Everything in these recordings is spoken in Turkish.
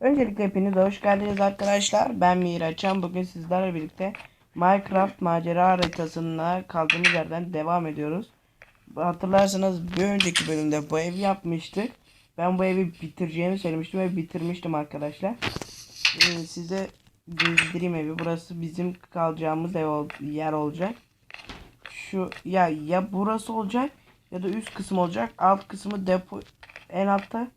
Öncelikle hepiniz hoş geldiniz arkadaşlar. Ben Miraçan. Bugün sizlerle birlikte Minecraft macera haritasına kaldığımız yerden devam ediyoruz. Hatırlarsanız bir önceki bölümde bu evi yapmıştık. Ben bu evi bitireceğimi söylemiştim ve bitirmiştim arkadaşlar. Ee, size gezdireyim evi. Burası bizim kalacağımız ev ol- yer olacak. Şu ya ya burası olacak ya da üst kısım olacak. Alt kısmı depo en altta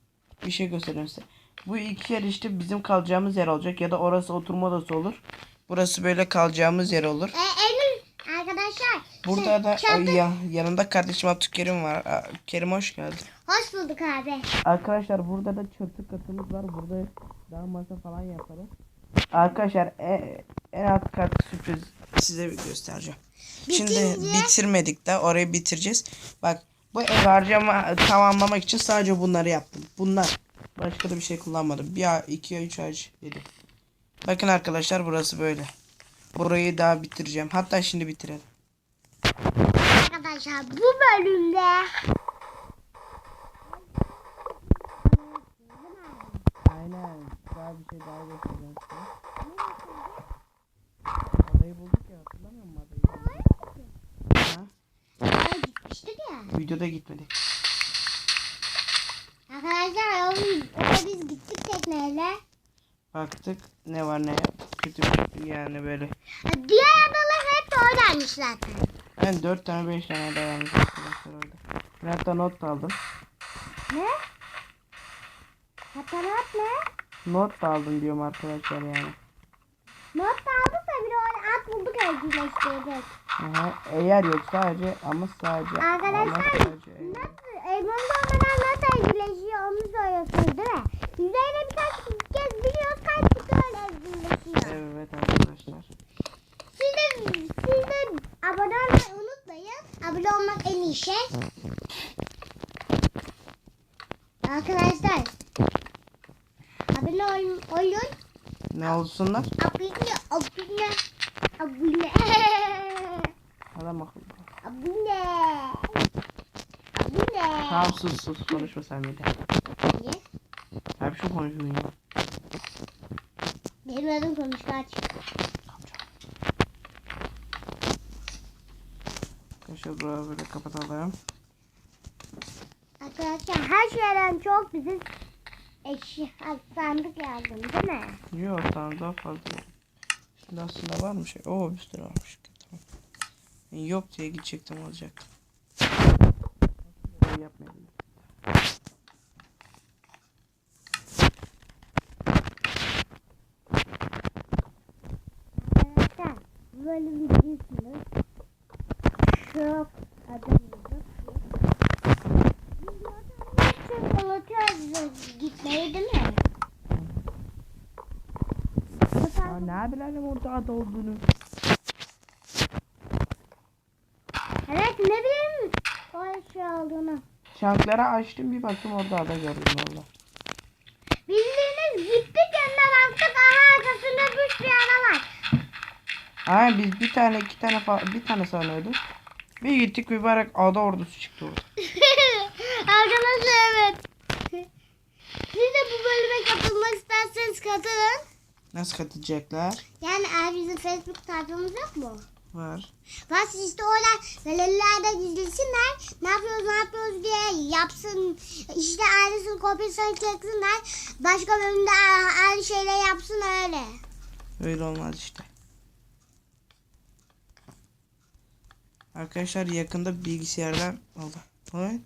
bir şey göstereyim size. Bu iki yer işte bizim kalacağımız yer olacak ya da orası oturma odası olur. Burası böyle kalacağımız yer olur. E, Eylül arkadaşlar. Burada da çatı- ay ya, yanında kardeşim Abdülkerim var. Kerim hoş geldin. Hoş bulduk abi. Arkadaşlar burada da çatı katımız var. Burada daha masa falan yaparız. Arkadaşlar e, en alt kat sürpriz size göstereceğim. Şimdi Bitince- bitirmedik de orayı bitireceğiz. Bak bu ev harcama tamamlamak için sadece bunları yaptım. Bunlar. Başka da bir şey kullanmadım. Bir ay, iki ay, üç ay yedim. Bakın arkadaşlar burası böyle. Burayı daha bitireceğim. Hatta şimdi bitirelim. Arkadaşlar bu bölümde Aynen. Daha bir şey daha göstereceğim size. Adayı bulduk ya hatırlamıyor musun adayı? Ha? Oraya gitmiştik ya. Videoda gitmedik. Arkadaşlar oraya biz gittik tekneyle. Baktık ne var ne yok. Kötü bir yani böyle. Diğer adalar hep oradaymış zaten. Ben 4 tane 5 tane ada varmış arkadaşlar orada. Ben hatta not da aldım. Ne? Hatanat ne? Not da aldım diyorum arkadaşlar yani. Not da aldık da bir orada at bulduk evcilleştirdik. Aha, eğer yok sadece ama sadece. ama Arkadaşlar sadece nasıl elmanın olmadan nasıl evcilleşiyor onu söylüyorsunuz değil mi? Yüzeyle birkaç kez biliyoruz kaç kişi öyle evcilleşiyor. Evet arkadaşlar. Siz de, siz de abone olmayı unutmayın. Abone olmak en iyi şey. Arkadaşlar abone ol, olun. Ne olsunlar? Abone, abone, abone. Adam akıllı. abone. Abone. Tamam sus sus konuşma sen bir de. Niye? Hep şu konuşuyorsun ya. Benim adım konuşma aç. Arkadaşlar burayı böyle kapatalım. Arkadaşlar her şeyden çok bize eşya sandık lazım değil mi? Yok tamam daha fazla. Şimdi aslında var mı şey? Oo bir sürü varmış. Tamam. Yok diye gidecektim olacaktım. Böyle yapmayalım. Arkadaşlar bölüm biliyorsunuz. Çok adamımız unutuyoruz gitmeyi değil mi? Tarz- ne bilelim orada ada olduğunu. Evet ne bileyim o şey Çankları açtım bir baktım orada ada gördüm valla. Bildiğiniz gittik yanına baktık aha arkasında bir sürü ara var. Aynen biz bir tane iki tane fa- bir tane sanıyorduk. Bir gittik mübarek ada ordusu çıktı orada. Arkadaşlar evet. Siz de bu bölüme katılmak isterseniz katılın. Nasıl katılacaklar? Yani eğer bizim Facebook sayfamız yok mu? Var. Var işte orada velilerde izlesinler. Ne yapıyoruz ne yapıyoruz diye yapsın. İşte aynısını kopyasını çeksinler. Başka bölümde aynı şeyler yapsın öyle. Öyle olmaz işte. Arkadaşlar yakında bilgisayardan oldu. Evet.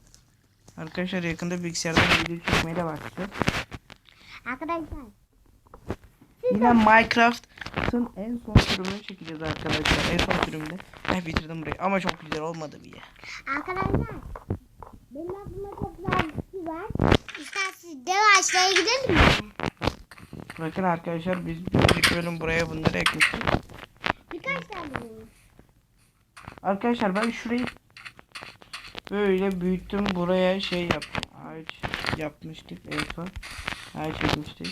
Arkadaşlar yakında bilgisayardan video çekmeye de başlayacağız. Arkadaşlar. Yine Minecraft'ın en son sürümünü çekeceğiz arkadaşlar. En son sürümde. Ben bitirdim burayı ama çok güzel olmadı bir ya. Arkadaşlar. Benim aklımda çok güzel bir fikir var. İsterseniz dev ağaçlara gidelim mi? Bakın arkadaşlar biz bir bölüm buraya bunları ekledik. Birkaç tane. Arkadaşlar ben şurayı böyle büyüttüm. Buraya şey yaptım. Ağaç yapmıştık en son. Ağaç çekmiştik.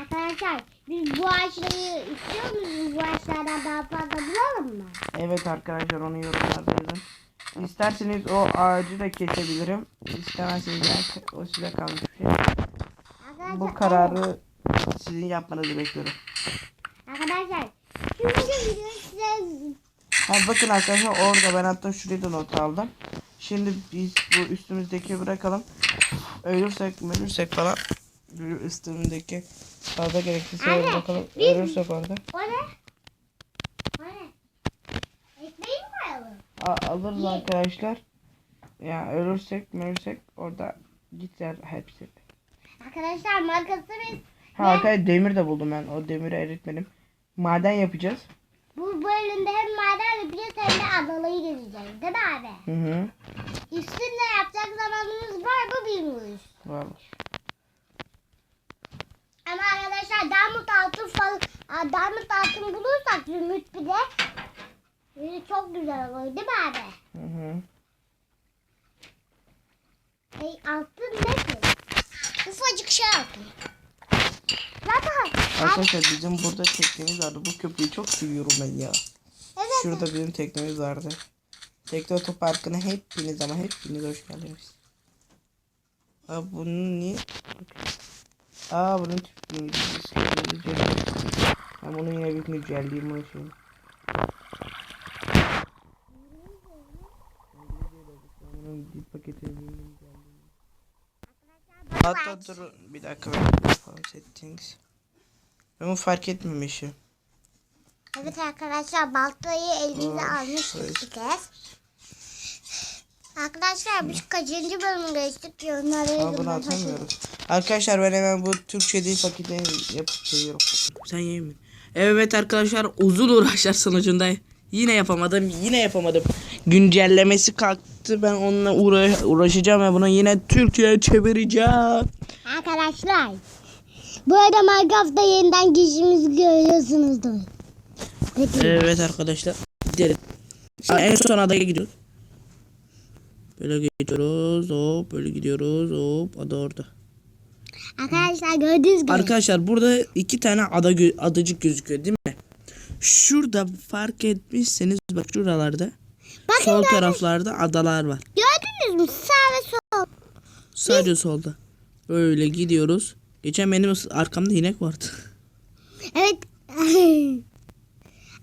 Arkadaşlar biz bu ağaçları istiyor musunuz? Bu ağaçlardan daha fazla bulalım mı? Evet arkadaşlar onu yorumlarda yazın. İsterseniz o ağacı da kesebilirim. İstemezseniz o size kalmış bir şey. Arkadaşlar, Bu kararı sizin yapmanızı bekliyorum. Arkadaşlar şimdi video size Ha, bakın arkadaşlar orada ben hatta şuraya da not aldım. Şimdi biz bu üstümüzdeki bırakalım. Ölürsek ölürsek falan. Bu üstümüzdeki fazla gerekirse Anne, bırakalım. biz- Ölürsek orada. o ne? O ne? Ekmeği mi koyalım? A- alırız Niye? arkadaşlar. Ya ölürsek ölürsek orada gider hepsi. Arkadaşlar markası biz Ha arkadaşlar demir de buldum ben. O demiri eritmedim. Maden yapacağız. bu bölümde hem maden yapacağız hem de adalayı gezeceğiz değil mi abi? Hı hı. Üstünde yapacak zamanımız var mı bilmiyoruz. Var. Ama arkadaşlar diamond altın falan diamond altın bulursak zümrüt bir de e, çok güzel olur değil mi abi? Hı hı. E, altın ne ki? Ufacık şey altın. Zaten Arkadaşlar bizim burada teknemiz vardı. Bu köprüyü çok seviyorum ben ya. evet. Şurada bizim teknemiz vardı. Tekne otoparkına hepiniz ama hepiniz hoş geldiniz. Aa bunun niye? Aa bunun tüpünü Ben bunu yine bir güncelleyeyim. Bunun paketini güncelleyeyim. Hatta dur bir dakika ben settings. Ben bunu fark etmemişim. Evet arkadaşlar baltayı elimize almıştık bir kez. Arkadaşlar biz kaçıncı bölüm geçtik yorumlara Ama bunu atamıyoruz. Arkadaşlar ben hemen bu Türkçe dil paketini yapıp geliyorum. Sen yiyeyim mi? Evet arkadaşlar uzun uğraşlar sonucunda yine yapamadım yine yapamadım. Güncellemesi kalktı ben onunla uğra- uğraşacağım ve bunu yine Türkçe'ye çevireceğim. Arkadaşlar bu arada Minecraft'ta yeniden girişimizi görüyorsunuzdur. Evet arkadaşlar gidelim. En son adaya gidiyoruz. Böyle gidiyoruz hop böyle gidiyoruz hop ada orada. Arkadaşlar gördüğünüz gibi. Arkadaşlar burada iki tane ada gö- adacık gözüküyor değil mi? Şurada fark etmişseniz bak şuralarda Bakın sol gördünüz- taraflarda adalar var. gördünüz mü sağ ve sol. Sadece solda. Böyle gidiyoruz. Geçen benim arkamda inek vardı. Evet.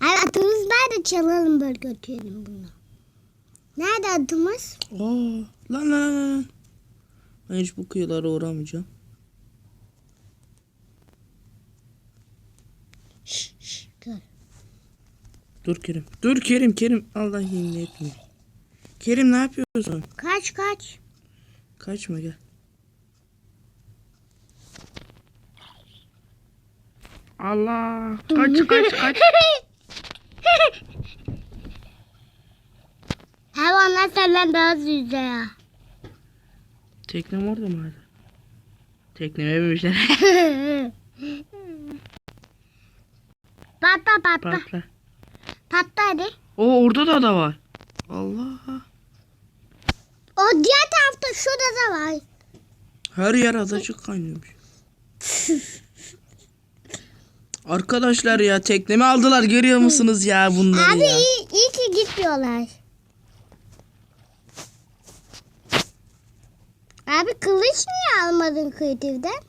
Ay atımız nerede çalalım böyle götürelim bunu. Nerede atımız? Aa, lan lan lan lan. Ben hiç bu kıyılara uğramayacağım. Şş, şş, dur. Dur Kerim. Dur Kerim Kerim. Allah yemin etmiyor. Kerim ne yapıyorsun? Kaç kaç. Kaçma gel. Allah. Kaç kaç kaç. Hayvanlar senden daha yüzüyor ya. Teknem orada mı hala? Tekneme binmişler. patla patla. Patla. Patla hadi. O orada da ada var. Allah. O diğer tarafta şurada da var. Her yer adacık kaynıyormuş. Arkadaşlar ya teknemi aldılar görüyor musunuz ya bunları Abi ya. iyi, iyi ki gitmiyorlar. Abi kılıç niye almadın kreatiften?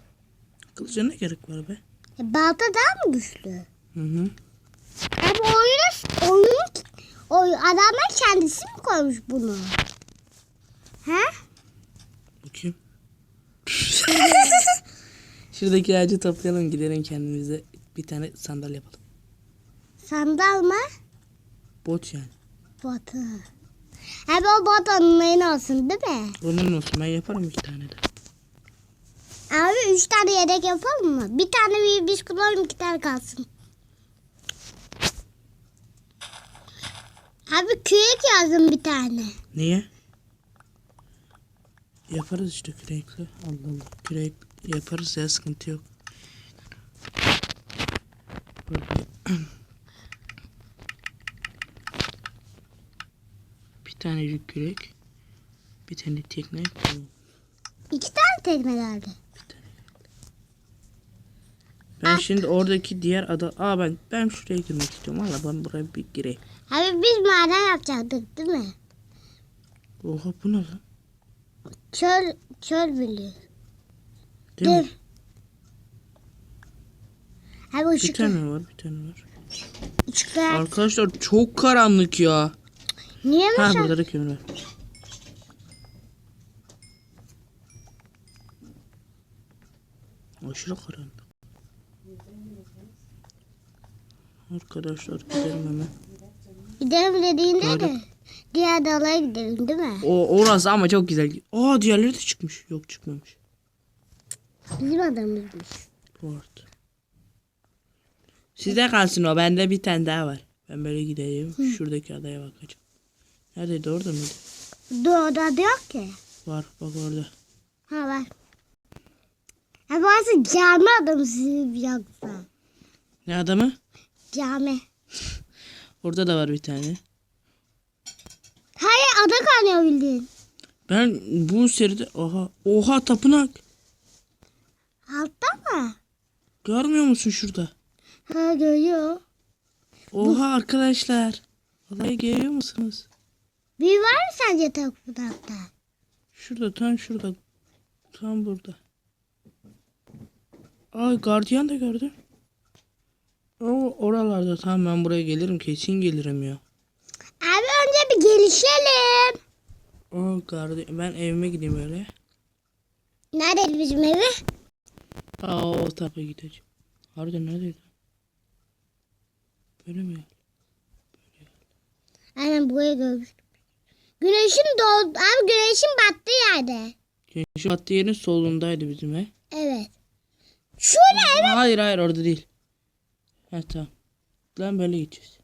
Kılıca ne gerek var be? E, balta daha mı güçlü? Hı hı. Abi oyunu, oyun, oyun, adamlar kendisi mi koymuş bunu? He? Bakayım. Şuradaki ağacı toplayalım gidelim kendimize bir tane sandal yapalım. Sandal mı? Bot yani. Batı. Abi o bot onların olsun değil mi? Onun olsun ben yaparım iki tane de. Abi üç tane yedek yapalım mı? Bir tane bir biz kullanalım iki tane kalsın. Abi kürek yazdım bir tane. Niye? Yaparız işte kürekle. Allah Allah. Kürek yaparız ya sıkıntı yok. Böyle. bir tane kürek. Bir tane tekne. İki tane tekmelerde. Ben şimdi oradaki diğer ada... Aa ben ben şuraya girmek istiyorum. Valla ben buraya bir gireyim. Abi biz maden yapacaktık değil mi? Oha bu ne lan? Çöl, çöl biliyor. Değil mi? Dur. Abi Bir ışık. tane var bir tane var. Işıklar. Arkadaşlar çok karanlık ya. Niye mi Ha sen? burada da kömür var. Aşırı karanlık. Arkadaşlar gidelim hemen. Gidelim dediğinde Öyle. de. Diğer dalaya gidelim değil mi? O orası ama çok güzel. Aa diğerleri de çıkmış. Yok çıkmamış. Bizim adamızmış. Bu arada. Sizde kalsın o. Bende bir tane daha var. Ben böyle gideyim. Şuradaki adaya bakacağım. Neredeydi orada mıydı? Doğuda diyor ki. Var bak orada. Ha var. Ha burası cami adamı sizin yoksa. Ne adamı? Cami. Orada da var bir tane. Hayır ada kaynıyor bildiğin. Ben bu seride oha oha tapınak. Altta mı? Görmüyor musun şurada? Ha görüyor. Oha arkadaşlar. Olayı görüyor musunuz? Bir var mı sence tapınakta? Şurada tam şurada. Tam burada. Ay gardiyan da gördüm. O oralarda tamam ben buraya gelirim kesin gelirim ya. Abi önce bir gelişelim. O gardiyan ben evime gideyim öyle. Nerede bizim evi? Aa o tarafa gideceğim. Harbiden neredeydi? Böyle mi? Aynen buraya görmüştüm. Güneşin doğdu. Abi güneşin battığı yerde. Güneşin battığı yerin solundaydı bizim ev. Evet. Şöyle evet. Hayır hayır orada değil. Ha tamam. Lan böyle gideceğiz.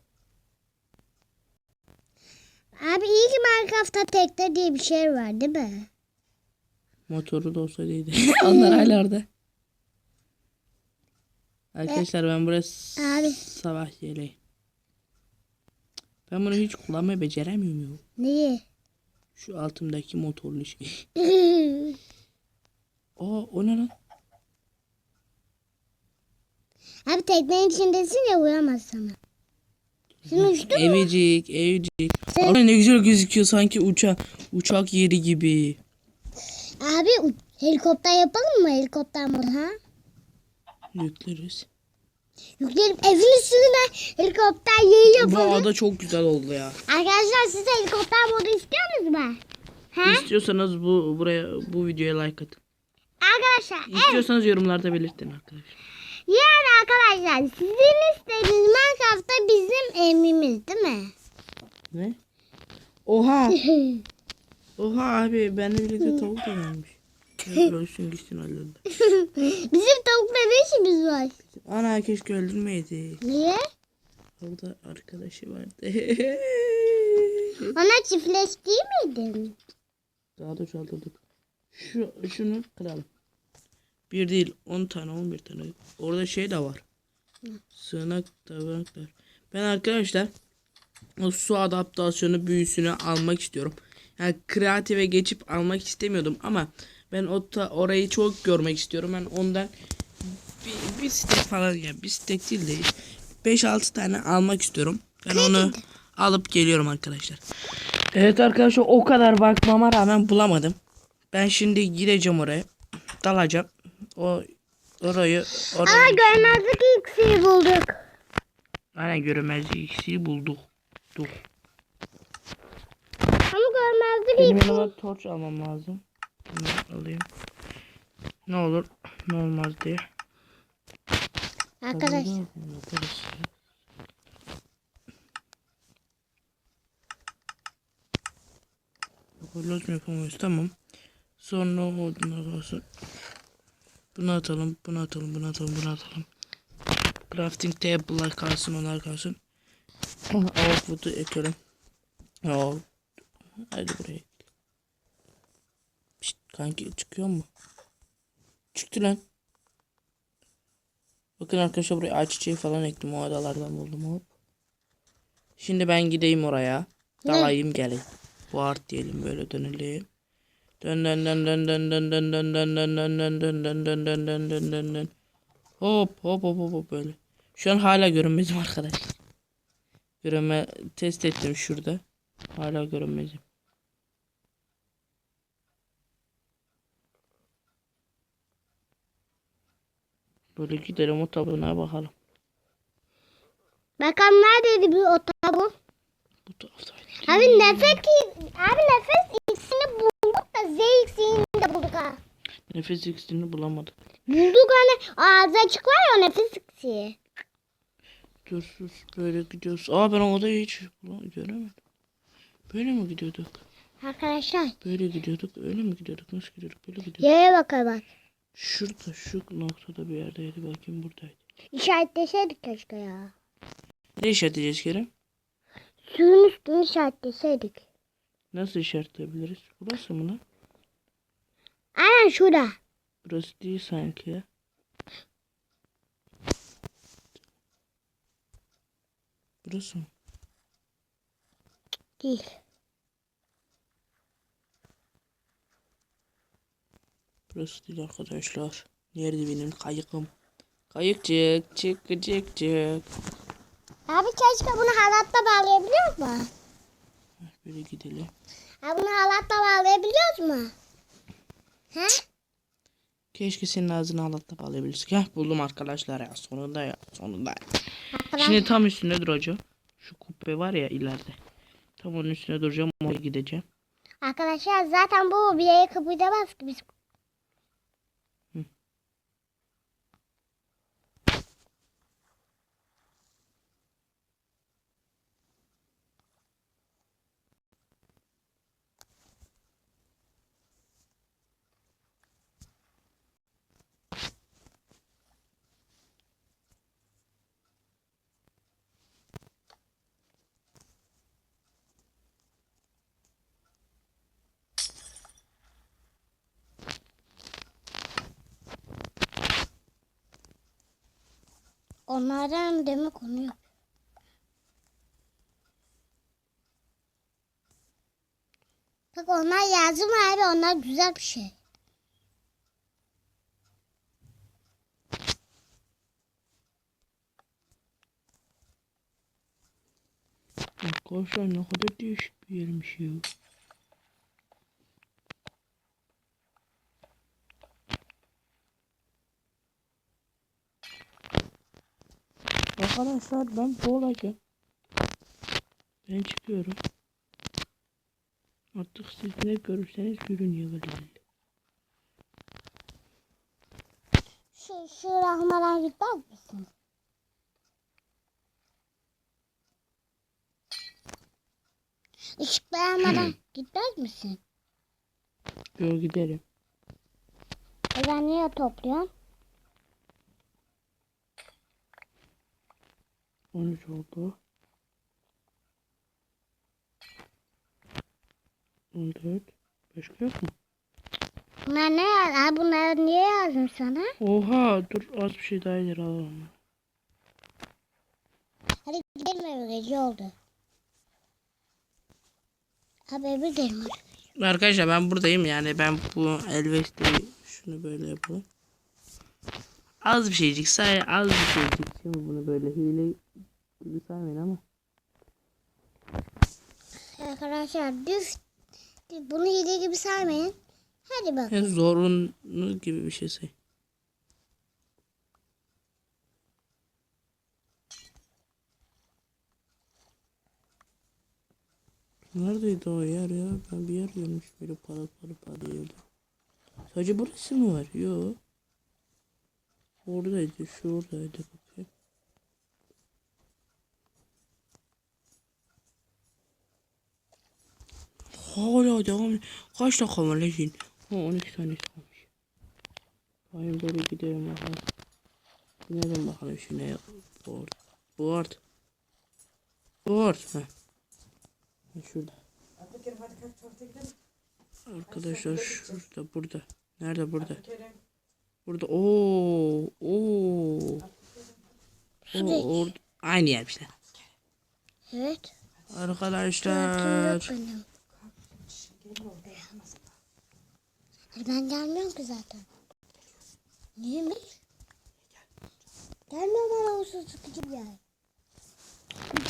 Abi iyi ki Minecraft'ta tekne diye bir şey var değil mi? Motoru da olsa değildi. Onlar hala orada. Arkadaşlar ben buraya Abi. sabah yeleği. Ben bunu hiç kullanmayı beceremiyorum ya. Şu altımdaki motorlu şey. Aa o ne lan? Abi teknenin içindesin ya uyamaz sana. Şimdi uçtu mu? Evcik, evcik. Sen- Abi ne güzel gözüküyor sanki uçak uçak yeri gibi. Abi helikopter yapalım mı? Helikopter modu ha? Yükleriz. Yükleyelim evin üstüne helikopter yayı Bu yapalım. ada çok güzel oldu ya. Arkadaşlar siz de helikopter modu istiyor musunuz mu? Ha? İstiyorsanız bu buraya bu videoya like atın. Arkadaşlar evet. İstiyorsanız yorumlarda belirtin arkadaşlar. Yani arkadaşlar sizin istediğiniz Minecraft'ta bizim evimiz değil mi? Ne? Oha. Oha abi benimle birlikte tavuk da gelmiş. Ölsün gitsin halinde. bizim tavukla ne işimiz var? Ana keşke öldürmeydi. Niye? Orada arkadaşı vardı. Ona çiftleştiği miydin? Daha da çaldırdık. Şu, şunu kıralım. Bir değil 10 tane 11 tane. Orada şey de var. Sığınak tabaklar. Ben arkadaşlar o su adaptasyonu büyüsünü almak istiyorum. Yani kreatife geçip almak istemiyordum ama ben o ta- orayı çok görmek istiyorum. Ben ondan bir, bir stek falan ya bir stek değil de 5-6 tane almak istiyorum. Ben onu alıp geliyorum arkadaşlar. Evet arkadaşlar o kadar bakmama rağmen bulamadım. Ben şimdi gideceğim oraya. Dalacağım. O orayı Aa orayı görmezlik iksiri bulduk. Aynen görünmezlik iksiri bulduk. Dur. Ama görmezlik Benim iksiri. yanıma torç almam lazım. Bunu alayım. Ne olur ne olmaz diye. Arkadaşlar. Loz mu yapamıyoruz tamam. Sonra ondan kalsın. Bunu atalım, bunu atalım, bunu atalım, bunu atalım. Crafting table'lar kalsın, onlar kalsın. Output'u ekelim. Ya. Hadi buraya. Kanki çıkıyor mu? Çıktı lan. Bakın arkadaşlar buraya ayçiçeği falan ektim. O adalardan buldum hop. Şimdi ben gideyim oraya. Dalayım geleyim. Bu art diyelim böyle dönelim. Dön dön dön dön dön dön dön dön dön dön dön dön dön dön dön dön dön dön dön hop hop hop hop böyle. Şu an hala görünmezim arkadaşlar. Görünme test ettim şurada. Hala görünmezim. Böyle gidelim o tapınağa bakalım. Bakalım neredeydi bu ota bu? Bu taraftaydı. Abi nefes abi nefes ikisini bulduk da Z ikisini de bulduk ha. Nefes iksirini bulamadık. Bulduk hani ağzı açık var ya o nefes iksiri. Dur dur böyle gidiyoruz. Aa ben o odayı hiç göremedim. Böyle mi gidiyorduk? Arkadaşlar Böyle gidiyorduk. Öyle mi gidiyorduk? Nasıl gidiyorduk? Böyle gidiyorduk. yere bakalım bak. Şurada şu noktada bir yerdeydi. Bakayım buradaydı. İşaretleseydik keşke ya. Ne işaretleyeceğiz Kerem? Suyun üstünü işaretleseydik. Nasıl işaretleyebiliriz? Burası mı lan? Aynen şurada. Burası değil sanki ya. Burası mı? Değil. Burası değil arkadaşlar. Nerede benim kayıkım? Kayıkçık çık çık çık. Abi keşke bunu halatla bağlayabiliyor mu? Böyle gidelim. Abi bunu halatla bağlayabiliyoruz mu? He? Keşke senin ağzını halatla bağlayabilirsek. Heh buldum arkadaşlar ya. Sonunda ya. Sonunda. Arkadaşlar, Şimdi tam üstünde duracağım. Şu kubbe var ya ileride. Tam onun üstüne duracağım. Oraya gideceğim. arkadaşlar zaten bu bir yere kıpırdamaz ki biz. Onlardan demek konu yok. Bak onlar yazım abi onlar güzel bir şey. Arkadaşlar ne kadar değişik bir yermiş ya. Arkadaşlar ben boğulacağım. Ben çıkıyorum. Artık siz ne görürseniz ya böyle. Şu, şu rahmadan gitmez misin? Işık beğenmeden gitmez misin? Yo giderim. E ben niye topluyorum? 13 oldu. 14. Başka yok mu? Bunlar ne? Ha, bunları niye yazdım sana? Oha dur az bir şey daha ileri alalım. Hadi gidelim eve gece oldu. Abi eve gidelim. Arkadaşlar ben buradayım yani ben bu Elves'teyi şunu böyle yapalım. Az bir şeycik say az bir şeycik. Şimdi bunu böyle hile gibi saymayın ama. Arkadaşlar düz düz- bunu hile gibi saymayın. Hadi bak. Yani zorunlu gibi bir şey say. Neredeydi o yer ya? Ben bir yer görmüş böyle para para para yerde. Sadece burası mı var? Yok. Oradaydı, şuradaydı. Bakayım. Hala devam. Kaç dakika var lan? Ha 12 saniye kalmış. Bayım böyle gidelim bakalım. Gidelim bakalım şimdi. Board. Board. Board. Ha. Şurada. Arkadaşlar şurada burada. Nerede burada? Burada. Oo. Oo. Orada. Aynı yer işte. Evet. Arkadaşlar. Ben gelmiyorum ki zaten. Niye mi? Gelmiyorum bana sıkıcı bir yer.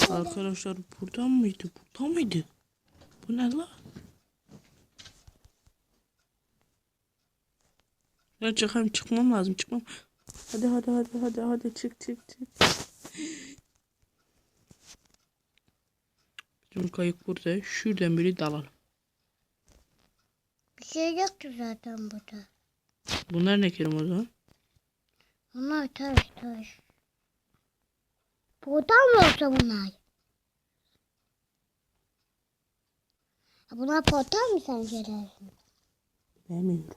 Arkadaşlar buradan mıydı? Buradan mıydı? Bu ne la? Ya çıkayım çıkmam lazım çıkmam. Hadi hadi hadi hadi hadi çık çık çık. Bizim kayık burada. Şuradan biri dalalım. Şey yoktu zaten burada. Bunlar ne Kerim o zaman? Bunlar taş taş. Portal mı yoksa bunlar? Bunlar portal mı sence dersin? Bilmiyorum.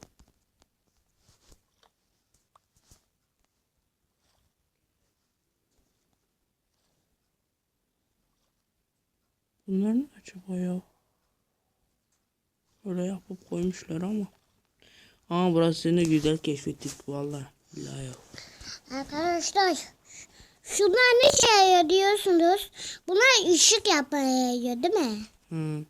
Bunlar ne acaba ya? Öyle yapıp koymuşlar ama. Aa burası ne güzel keşfettik vallahi. Billahi. Arkadaşlar şunlar ne şey yarıyor diyorsunuz? Bunlar ışık yapmaya yarıyor değil mi? Hı.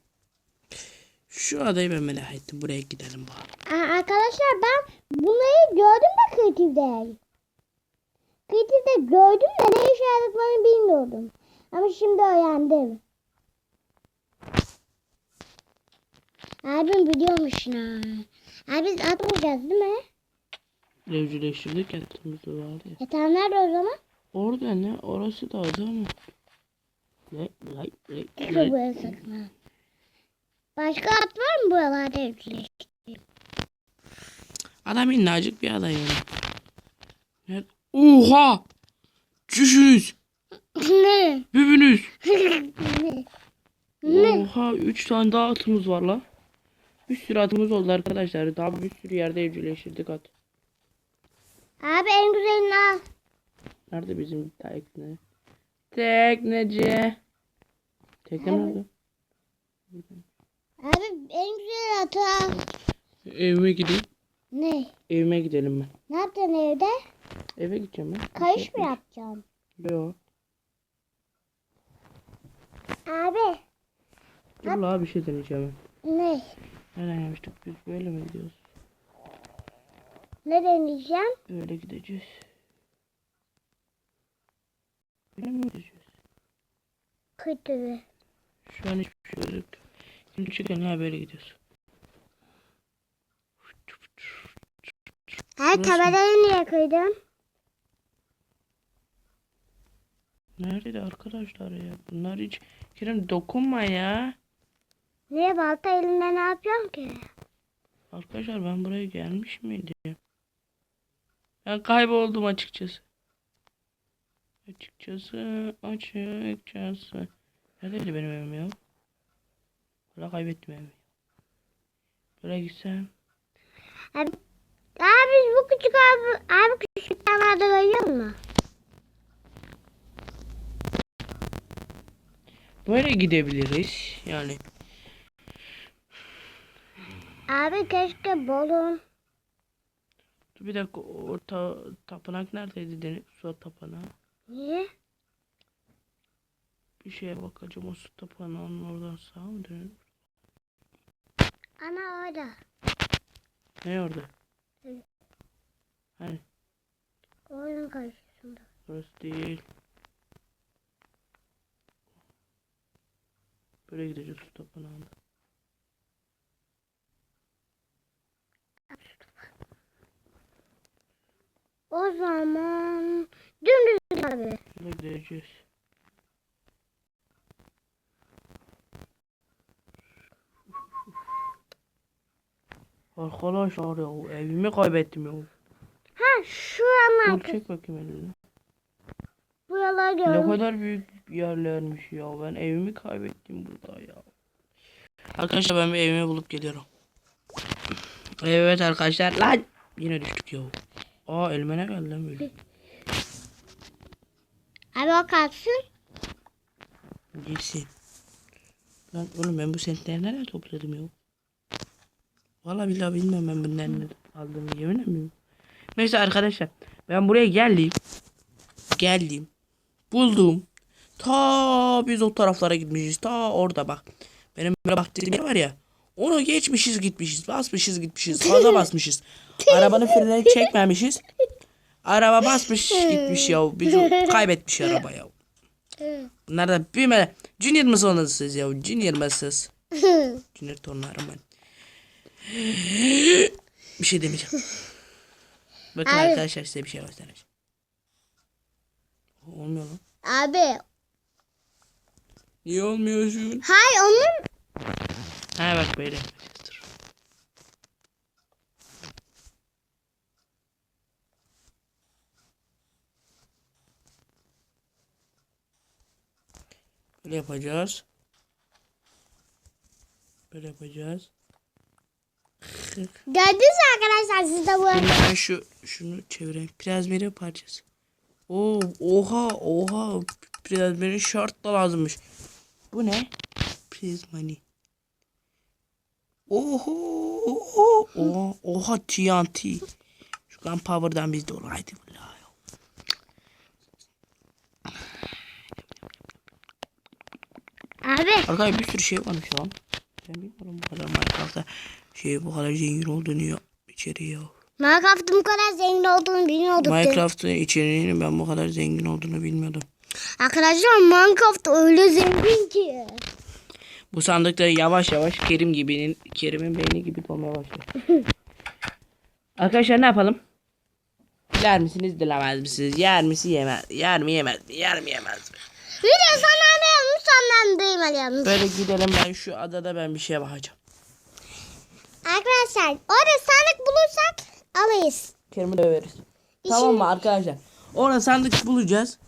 Şu adayı ben merak ettim. Buraya gidelim. Aa, arkadaşlar ben bunları gördüm de kreatifde. Kreatifde gördüm de ne işe yaradıklarını bilmiyordum. Ama şimdi öğrendim. Abim biliyormuş ha. Abi biz atmayacağız değil mi? Evcilleştirdik yatağımızda vardı ya. Tamam nerede o zaman? Orada ne? Orası da ama. Lay lay lay Eko lay. buraya ha. Başka at var mı buralarda evcilleş? Adam minnacık bir aday yani. Nerede? Oha! Çüşünüz! ne? Bübünüz! ne? Ne? Oha 3 tane daha atımız var la. Bir sürü atımız oldu arkadaşlar. Daha bir sürü yerde evcilleştirdik at. Abi en güzelini al. Nerede bizim tekne? Tekneci. Tekne nerede? Abi en güzel atı al. Evime gideyim. Ne? Evime gidelim ben. Ne yapacaksın evde? Eve gideceğim ben. Kayış mı yapacaksın? Yo. Abi. Dur la bir şey deneyeceğim ben. Ne? Nereden yapmıştık biz? Böyle mi gidiyoruz? Ne deneyeceğim? Öyle gideceğiz. Böyle mi gideceğiz? Kötü. Şu an hiçbir şey gözüktü. Şimdi çıkın ya böyle gidiyoruz. Burası- tabelayı niye kıydın? Nerede arkadaşlar ya? Bunlar hiç... Kerem dokunma ya. Niye balta elinde ne yapıyorsun ki? Arkadaşlar ben buraya gelmiş miydim? Ben kayboldum açıkçası. Açıkçası, açıkçası. Neredeydi benim evim ya? Buraya kaybettim evimi. Buraya gitsem. Abi, abi bu küçük abi, abi küçük damarda görüyor musun? Böyle gidebiliriz. Yani. Abi keşke bolun. Dur bir dakika orta tapınak neredeydi? Deniz su tapınağı. Niye? Bir şeye bakacağım o su tapınağının oradan sağa mı dönelim? Ana orada. Ne orada? Evet. Hani Oyun karşısında. orası değil. Böyle gideceğiz su tapınağında. O zaman dümdüz abi. Böyle gideceğiz. Arkadaşlar ya evimi kaybettim ya. Ha şuranın Dur arkası. çek bakayım elini. Buralar Ne gördüm. kadar büyük yerlermiş ya. Ben evimi kaybettim burada ya. Arkadaşlar ben bir evimi bulup geliyorum. Evet arkadaşlar lan. Yine düştük ya. Aa elime ne geldi lan böyle. Abi o kalksın. Gitsin. Lan oğlum ben bu sentleri nereye topladım ya? Valla billahi bilmiyorum ben bunları nereden aldığımı yemin ederim. Neyse arkadaşlar ben buraya geldim. Geldim. Buldum. Ta biz o taraflara gitmişiz. Ta orada bak. Benim böyle baktığım yer var ya. Onu geçmişiz gitmişiz. Basmışız gitmişiz. Gaza basmışız. Arabanın frenini çekmemişiz. Araba basmış gitmiş ya. Bizi kaybetmiş araba ya. Bunlar da büyüme. Junior mısınız siz ya? Junior mısınız? Junior torunlarım ben. bir şey demeyeceğim. Bakın Abi. arkadaşlar size bir şey göstereceğim. Olmuyor lan. Abi Niye olmuyorsun? Hayır onun Ha bak böyle. Dur. Böyle yapacağız. Böyle yapacağız. gördünüz mü arkadaşlar siz de bu ben şu şunu çevireyim. Prizmeri parçası. Oo, oha oha. Prizmerin şart da lazımmış. Bu ne? Prizmani. Oho oho oha, oha TNT. Şu kan power'dan biz de olaydı. Abi Arkadaşlar bir sürü şey varmış lan. Ben bilmiyorum bu kadar Minecraft'ta şey bu kadar zengin olduğunu ya içeriği ya. Minecraft'ın bu kadar zengin olduğunu bilmiyorduk. Minecraft'ın içeriğini ben bu kadar zengin olduğunu bilmiyordum. Arkadaşlar Minecraft öyle zengin ki. Bu sandıkta yavaş yavaş Kerim gibinin Kerim'in beyni gibi dolmaya başlıyor. Arkadaşlar ne yapalım? Diler misiniz dilemez misiniz? Yer misin yemez? Yer mi yemez mi? Yer mi yemez mi? Video sonlandıralım sonlandırmalıyım. Böyle gidelim ben şu adada ben bir şeye bakacağım. Arkadaşlar orada sandık bulursak alırız. Kerim'i döveriz. Tamam mı arkadaşlar? Orada sandık bulacağız.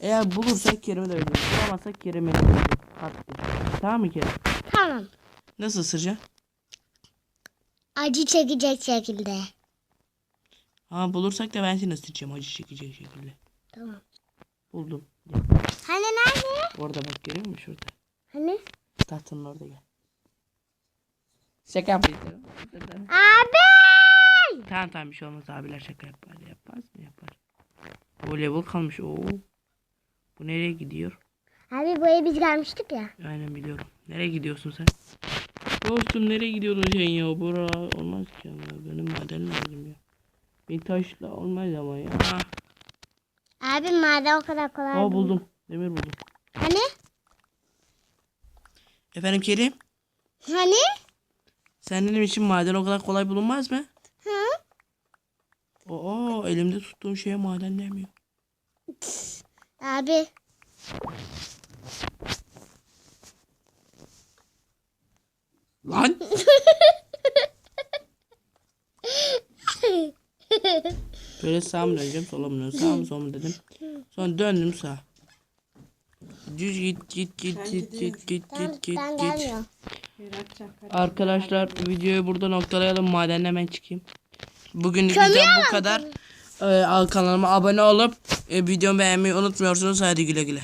Eğer bulursak Kerim'i döveriz. Bulamazsak Kerim'i döveriz. Artık. Tamam mı Kerim? Tamam. Nasıl ısıracaksın? Acı çekecek şekilde. Ha bulursak da ben seni ısıracağım acı çekecek şekilde. Tamam. Buldum. Hani nerede? Orada bak görüyor musun şurada? Hani? Tahtanın orada gel. Şaka yapıyorum. Abi! Tamam tamam bir şey olmaz abiler şaka yapar. Yapmaz mı yapar. O level kalmış. Oo. Bu nereye gidiyor? Abi buraya biz gelmiştik ya. Aynen biliyorum. Nereye gidiyorsun sen? Dostum nereye gidiyorsun sen ya? Bura olmaz ki ama benim maden lazım ya. Bir taşla olmaz ama ya. Abi maden o kadar kolay. Aa değil. buldum. Demir buldum. Hani? Efendim Kerim? Hani? Sen benim için maden o kadar kolay bulunmaz mı? Hı? Oo elimde tuttuğum şeye maden demiyor. Abi. Lan! Böyle sağa mı döneceğim sola mı döneceğim sağa mı sola mı dedim. Sonra döndüm sağa. Düz git git git git git git git git ben git. Arkadaşlar videoyu burada noktalayalım madenden hemen çıkayım. Bugünlük Kömür video bu kadar. Ee, kanalıma abone olup e, videomu beğenmeyi unutmuyorsunuz. Hadi güle güle.